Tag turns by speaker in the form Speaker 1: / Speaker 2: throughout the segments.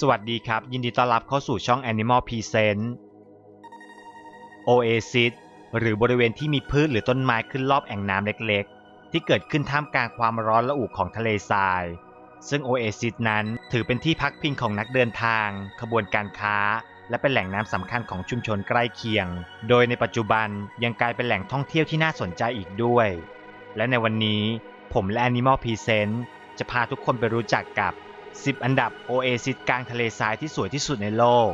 Speaker 1: สวัสดีครับ ยินดีต้อนรับเข้าสู่ช่อง Animal Present Oasis หรือบริเวณที่มีพืชหรือต้นไม้ขึ้นรอบแอ่งน้ำเล็กๆ ที่เกิดขึ้นท่ามกลางความร้อนระอุของทะเลทราย ซึ่ง Oasis นั้นถือเป็นที่พักพิงของนักเดินทาง ขบวนการค้า และเป็นแหล่งน้ำสำคัญของชุมชนใกล้เคียง โดยในปัจจุบันยังกลายเป็นแหล่งท่องเที่ยวที่น่าสนใจอีกด้วย และในวันนี้ผมและ Animal Present จะพาทุกคนไปรู้จักกับ 10 อันดับโอเอซิสกลางทะเลทรายที่สวยที่สุดในโลก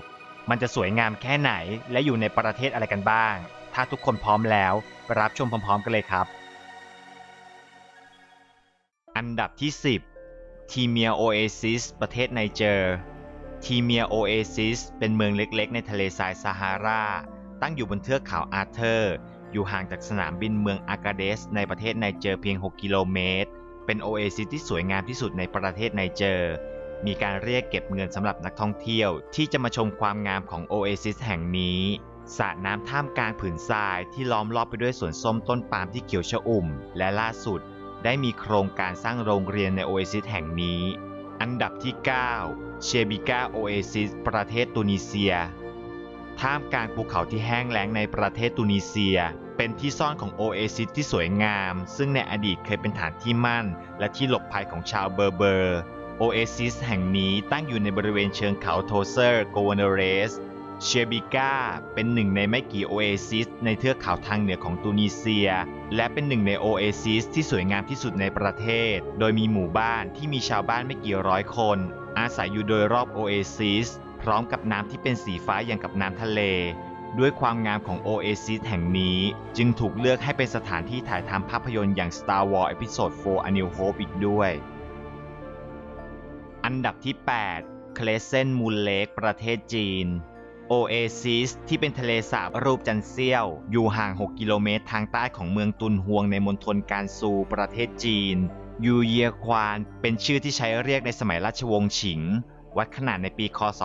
Speaker 1: มันจะสวยงามแค่ไหนและอยู่ในประเทศอะไรกันบ้าง ถ้าทุกคนพร้อมแล้วไปรับชมพร้อมๆกันเลยครับ อันดับที่ 10 ทีเมียโอเอซิสประเทศไนเจอร์ทีเมียโอเอซิสเป็นเมืองเล็กๆ ในทะเลทรายซาฮาราตั้งอยู่บนเทือกเขาอาร์เธอร์ อยู่ห่างจากสนามบินเมืองอากาเดส ในประเทศไนเจอร์เพียง 6 กิโลเมตร เป็นโอเอซิสที่สวยงามที่สุดในประเทศไนเจอร์ มีการเรียกเก็บเงินสำหรับนักท่องเที่ยว ที่จะมาชมความงามของโอเอซิสแห่งนี้สระน้ำท่ามกลางผืนทรายที่ล้อมรอบไปด้วยสวนส้มต้นปาล์มที่เขียวชอุ่ม และล่าสุด ได้มีโครงการสร้างโรงเรียนในโอเอซิสแห่งนี้ อันดับที่ 9 เชบิกาโอเอซิสประเทศตุนิเซีย ท่ามกลางภูเขาที่แห้งแล้งในประเทศตุนิเซีย เป็นที่ซ่อนของโอเอซิสที่สวยงาม ซึ่งในอดีตเคยเป็นฐานที่มั่น และที่หลบภัยของชาวเบอร์เบอร์ โอเอซิสแห่งนี้ตั้งอยู่ในบริเวณเชิงเขาโทเซอร์โกวานเรส เชบิกาเป็นหนึ่งในไม่กี่โอเอซิสในเทือกเขาทางเหนือของตูนิเซีย และเป็นหนึ่งในโอเอซิสที่สวยงามที่สุดในประเทศ โดยมีหมู่บ้านที่มีชาวบ้านไม่กี่ร้อยคน อาศัยอยู่โดยรอบโอเอซิสพร้อมกับน้ำที่เป็นสีฟ้าอย่างกับน้ำทะเล ด้วยความงามของโอเอซิสแห่งนี้จึงถูกเลือกให้เป็นสถานที่ถ่ายทำภาพยนตร์อย่าง Star Wars Episode 4 A New Hope อีกด้วย อันดับที่8 c l e s c e n t Moon Lake ประเทศจีน โอเอซิสที่เป็นทะเลสาบรูปจันเซียว อยู่ห่าง 6 กิโลเมตรทางใต้ของเมืองตุนฮวงในมณฑลการซูประเทศจีน ยูเยียควานเป็นชื่อที่ใช้เรียกในสมัยราชวงศ์ฉิง วัดขนาดในปีคศ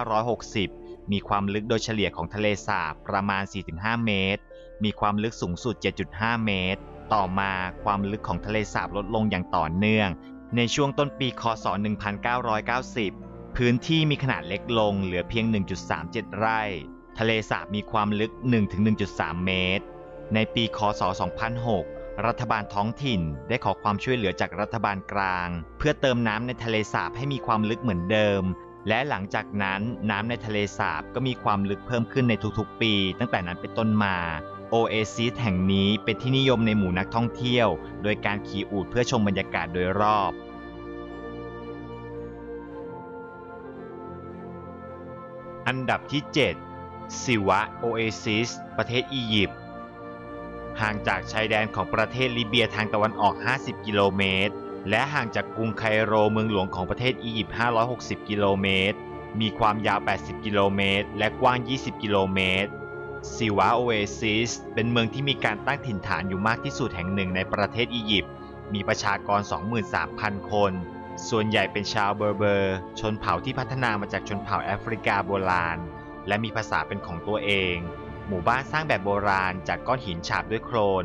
Speaker 1: 1960 มีความลึกโดยเฉลี่ยของทะเลสาบประมาณ 4-5 เมตร มีความลึกสูงสุด 7.5 เมตร ต่อมาความลึกของทะเลสาบลดลงอย่างต่อเนื่อง ในช่วงต้นปีคศ 1990 พื้นที่มีขนาดเล็กลงเหลือเพียง 1.37 ไร่ ทะเลสาบมีความลึก 1-1.3 เมตร ในปีคศ 2006 รัฐบาลท้องถิ่นได้ขอความช่วยเหลือจากรัฐบาลกลาง เพื่อเติมน้ำในทะเลสาบให้มีความลึกเหมือนเดิม และหลังจากนั้นน้ำในทะเลสาบก็มีความลึกเพิ่มขึ้นในทุกๆ ปี ตั้งแต่นั้นเป็นต้นมา โอเอซิสแห่งนี้เป็นที่นิยมในหมู่นักท่องเที่ยว โดยการขี่อูฐเพื่อชมบรรยากาศโดยรอบ อันดับที่7ซิวะโอเอซิสประเทศอียิปต์ห่างจากชายแดนของประเทศลิเบียทางตะวันออก 50 กิโลเมตร และห่างจากกรุงไคโรเมืองหลวงของประเทศอียิปต์ 560 กิโลเมตร มีความยาว 80 กิโลเมตร และกว้าง 20 กิโลเมตร ซิวะโอเอซิสเป็นเมืองที่มีการตั้งถิ่นฐานอยู่มากที่สุดแห่งหนึ่งในประเทศอียิปต์ มีประชากร 23,000 คน ส่วนใหญ่เป็นชาวเบอร์เบอร์ ชนเผ่าที่พัฒนามาจากชนเผ่าแอฟริกาโบราณ และมีภาษาเป็นของตัวเอง หมู่บ้านสร้างแบบโบราณจากก้อนหินฉาบด้วยโคลน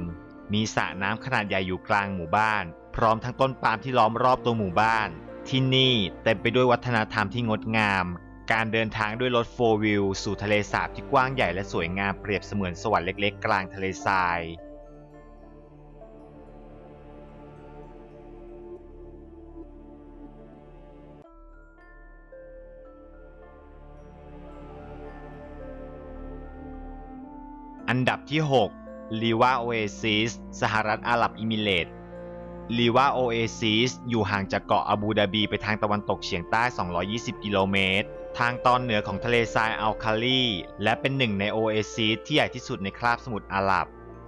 Speaker 1: มีสระน้ำขนาดใหญ่อยู่กลางหมู่บ้าน พร้อมทั้งต้นปาล์มที่ล้อมรอบตัวหมู่บ้าน ที่นี่เต็มไปด้วยวัฒนธรรมที่งดงาม การเดินทางด้วยรถโฟร์วิลสู่ทะเลสาบที่กว้างใหญ่และสวยงามเปรียบเสมือนสวรรค์เล็กๆ กลางทะเลทราย อันดับที่ 6ลีวาโอเอซิสสหรัฐอาหรับอิมิเรตส์ ลีวาโอเอซิสอยู่ห่างจากเกาะอาบูดาบีไปทางตะวันตกเฉียงใต้ 220 กิโลเมตร ทางตอนเหนือของทะเลทรายอัลคาลีและเป็นหนึ่งในโอเอซิสที่ใหญ่ที่สุดในคราบสมุทรอาหรับ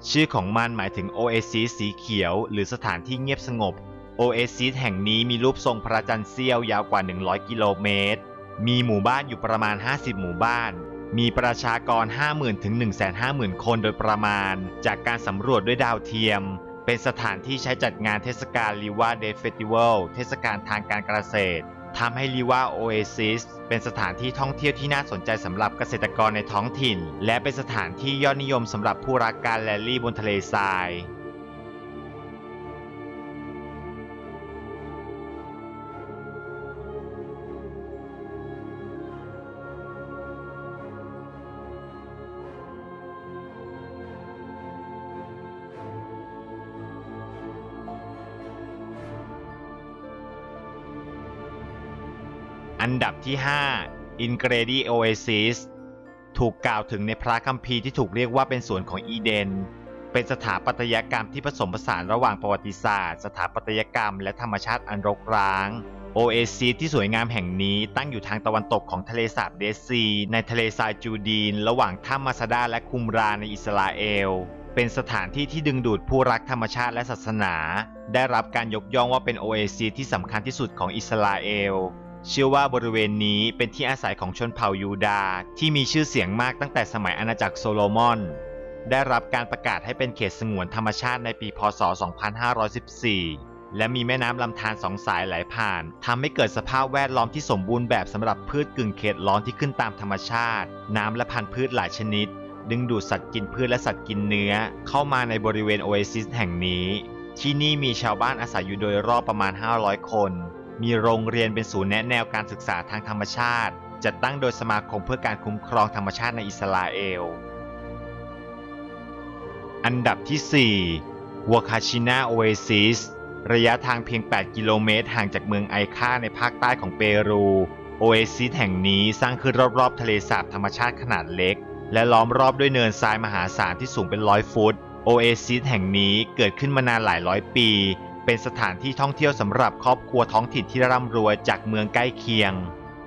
Speaker 1: ชื่อของมันหมายถึงโอเอซิสสีเขียว หรือสถานที่เงียบสงบ โอเอซิสแห่งนี้มีรูปทรงพระจันทร์เสี้ยวยาวกว่า 100 กิโลเมตร มีหมู่บ้านอยู่ประมาณ 50 หมู่บ้านมีประชากร 50,000 ถึง 150,000 คนโดยประมาณ จากการสำรวจด้วยดาวเทียม เป็นสถานที่ใช้จัดงานเทศกาลลีวาเดฟเฟสติวัลเทศกาลทางการเกษตรทำให้ลีวาโอเอซิสเป็นสถานที่ท่องเที่ยวที่น่าสนใจสำหรับเกษตรกรในท้องถิ่น และเป็นสถานที่ยอดนิยมสำหรับผู้รักการแรลลี่บนทะเลทราย อันดับที่ 5 Ingredi Oasis ถูกกล่าวถึงในพระคัมภีร์ที่ถูกเรียกว่าเป็นสวนของอีเดน เป็นสถาปัตยกรรมที่ผสมผสานระหว่างประวัติศาสตร์ สถาปัตยกรรม และธรรมชาติอันรกร้างโอเอซิสที่สวยงามแห่งนี้ตั้งอยู่ทางตะวันตกของทะเลสาบเดดซี ในทะเลทรายจูดีน ระหว่างถ้ำมาซาดาและคุมราในอิสราเอล เป็นสถานที่ที่ดึงดูดผู้รักธรรมชาติและศาสนา ได้รับการยกย่องว่าเป็นโอเอซิสที่สำคัญที่สุดของอิสราเอล เชื่อว่าบริเวณนี้เป็นที่อาศัยของชนเผ่ายูดาห์ที่มีชื่อเสียงมากตั้งแต่สมัยอาณาจักรโซโลมอน ได้รับการประกาศให้เป็นเขตสงวนธรรมชาติในปีพศ 2514 และมีแม่น้ำลำธารสองสายไหลผ่านทำให้เกิดสภาพแวดล้อมที่สมบูรณ์แบบสำหรับพืชกึ่งเขตร้อนที่ขึ้นตามธรรมชาติ น้ำและพันธุ์พืชหลายชนิด ดึงดูดสัตว์กินพืชและสัตว์กินเนื้อ เข้ามาในบริเวณโอเอซิสแห่งนี้ ที่นี่มีชาวบ้านอาศัยอยู่โดยรอบประมาณ 500 คน มีโรงเรียนเป็นศูนย์แนะแนวการศึกษาทางธรรมชาติ จัดตั้งโดยสมาคมเพื่อการคุ้มครองธรรมชาติในอิสราเอล อันดับที่4 w a k a c h i n a Oasis ระยะทางเพียง 8 กิโลเมตรห่างจากเมืองไอคาในภาคใต้ของเปรูโอเอซิสแห่งนี้สร้างขึ้นรอบๆ ทะเลสาบธรรมชาติขนาดเล็ก และล้อมรอบด้วยเนินทรายมหาศาลที่สูงเป็นร้อยฟุตโอเอซิสแห่งนี้เกิดขึ้นมานานหลายร้อยปี เป็นสถานที่ท่องเที่ยวสำหรับครอบครัวท้องถิ่นที่ร่ำรวยจากเมืองใกล้เคียง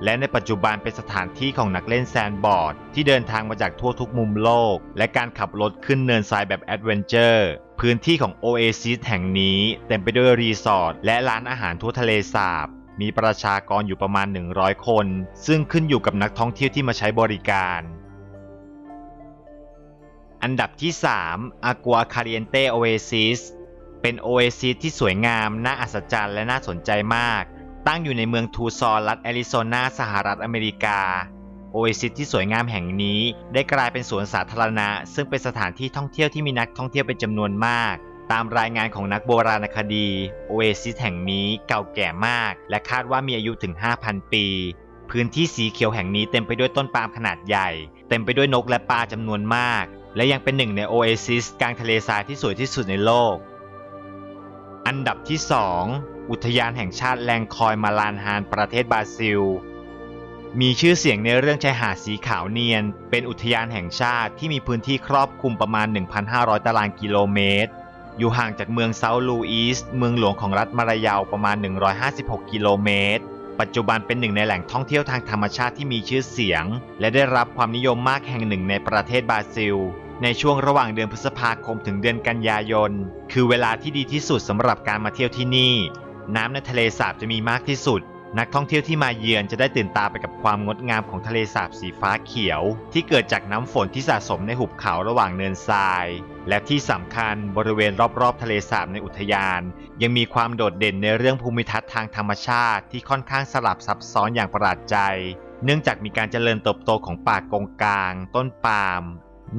Speaker 1: และในปัจจุบันเป็นสถานที่ของนักเล่นแซนด์บอร์ด ที่เดินทางมาจากทั่วทุกมุมโลก และการขับรถขึ้นเนินทรายแบบแอดเวนเจอร์พื้นที่ของโอเอซิสแห่งนี้เต็มไปด้วยรีสอร์ทและร้านอาหารทั่วทะเลสาบมีประชากรอยู่ประมาณ 100 คน ซึ่งขึ้นอยู่กับนักท่องเที่ยวที่มาใช้บริการ อันดับที่ 3 Agua Caliente Oasis เป็นโอเอซิสที่สวยงาม น่าอัศจรรย์และน่าสนใจมาก ตั้งอยู่ในเมืองทูซอนรัฐแอริโซนา สหรัฐอเมริกา โอเอซิสที่สวยงามแห่งนี้ ได้กลายเป็นสวนสาธารณะ ซึ่งเป็นสถานที่ท่องเที่ยวที่มีนักท่องเที่ยวเป็นจำนวนมากตามรายงานของนักโบราณคดีโอเอซิสแห่งนี้เก่าแก่มาก และคาดว่ามีอายุถึง 5,000 ปี พื้นที่สีเขียวแห่งนี้เต็มไปด้วยต้นปาล์มขนาดใหญ่ เต็มไปด้วยนกและปลาจำนวนมาก และยังเป็นหนึ่งในโอเอซิสกลางทะเลทรายที่สวยที่สุดในโลก อันดับที่ 2 อุทยานแห่งชาติแลงคอยมาลานฮานประเทศบราซิล มีชื่อเสียงในเรื่องชายหาดสีขาวเนียน เป็นอุทยานแห่งชาติที่มีพื้นที่ครอบคลุมประมาณ 1,500 ตารางกิโลเมตร อยู่ห่างจากเมืองเซาลูอิสเมืองหลวงของรัฐมารายาวประมาณ 156 กิโลเมตร ปัจจุบันเป็นหนึ่งในแหล่งท่องเที่ยวทางธรรมชาติที่มีชื่อเสียง และได้รับความนิยมมากแห่งหนึ่งในประเทศบราซิล ในช่วงระหว่างเดือนพฤษภาคมถึงเดือนกันยายน คือเวลาที่ดีที่สุดสำหรับการมาเที่ยวที่นี่ น้ำในทะเลสาบจะมีมากที่สุด นักท่องเที่ยวที่มาเยือนจะได้ตื่นตาไปกับความงดงามของทะเลสาบสีฟ้าเขียว ที่เกิดจากน้ำฝนที่สะสมในหุบเขาระหว่างเนินทราย และที่สำคัญบริเวณรอบๆ ทะเลสาบในอุทยาน ยังมีความโดดเด่นในเรื่องภูมิทัศน์ทางธรรมชาติ ที่ค่อนข้างสลับซับซ้อนอย่างประหลาดใจเนื่องจากมีการเจริญเติบโตของป่ากงกลาง ต้นปาล์ม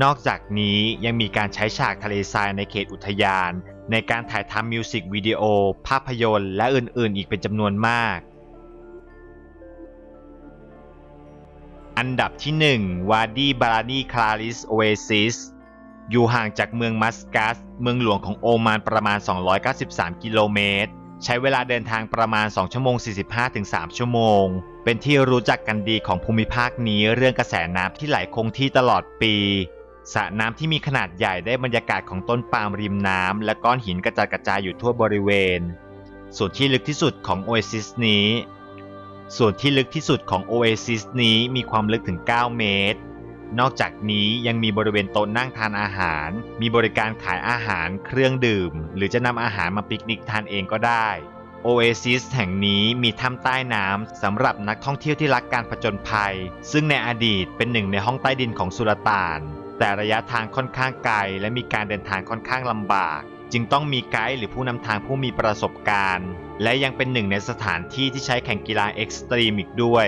Speaker 1: นอกจากนี้ยังมีการใช้ฉากทะเลทรายในเขตอุทยาน ในการถ่ายทำมิวสิกวิดีโอ ภาพยนตร์ และอื่นๆ อีกเป็นจำนวนมาก อันดับที่ 1 วาดีบารานีคลาริสโอเอซิสอยู่ห่างจากเมืองมัสกัส เมืองหลวงของโอมานประมาณ 293 กิโลเมตร ใช้เวลาเดินทางประมาณ 2 ชั่วโมง 45-3 ชั่วโมง เป็นที่รู้จักกันดีของภูมิภาคนี้เรื่องกระแสน้ำที่ไหลคงที่ตลอดปี สระน้ำที่มีขนาดใหญ่ได้บรรยากาศของต้นปาล์มริมน้ำและก้อนหินกระจัดกระจายอยู่ทั่วบริเวณ ส่วนที่ลึกที่สุดของโอเอซิสนี้ ส่วนที่ลึกที่สุดของโอเอซิสนี้มีความลึกถึง 9 เมตร นอกจากนี้ยังมีบริเวณโต๊ะนั่งทานอาหาร มีบริการขายอาหารเครื่องดื่ม หรือจะนำอาหารมาปิกนิกทานเองก็ได้โอเอซิสแห่งนี้มีถ้ำใต้น้ำสำหรับนักท่องเที่ยวที่รักการผจญภัย ซึ่งในอดีตเป็นหนึ่งในห้องใต้ดินของสุลต่าน แต่ระยะทางค่อนข้างไกล และมีการเดินทางค่อนข้างลำบาก จึงต้องมีไกด์หรือผู้นำทางผู้มีประสบการณ์ และยังเป็นหนึ่งในสถานที่ที่ใช้แข่งกีฬาเอ็กซ์ตรีมอีกด้วย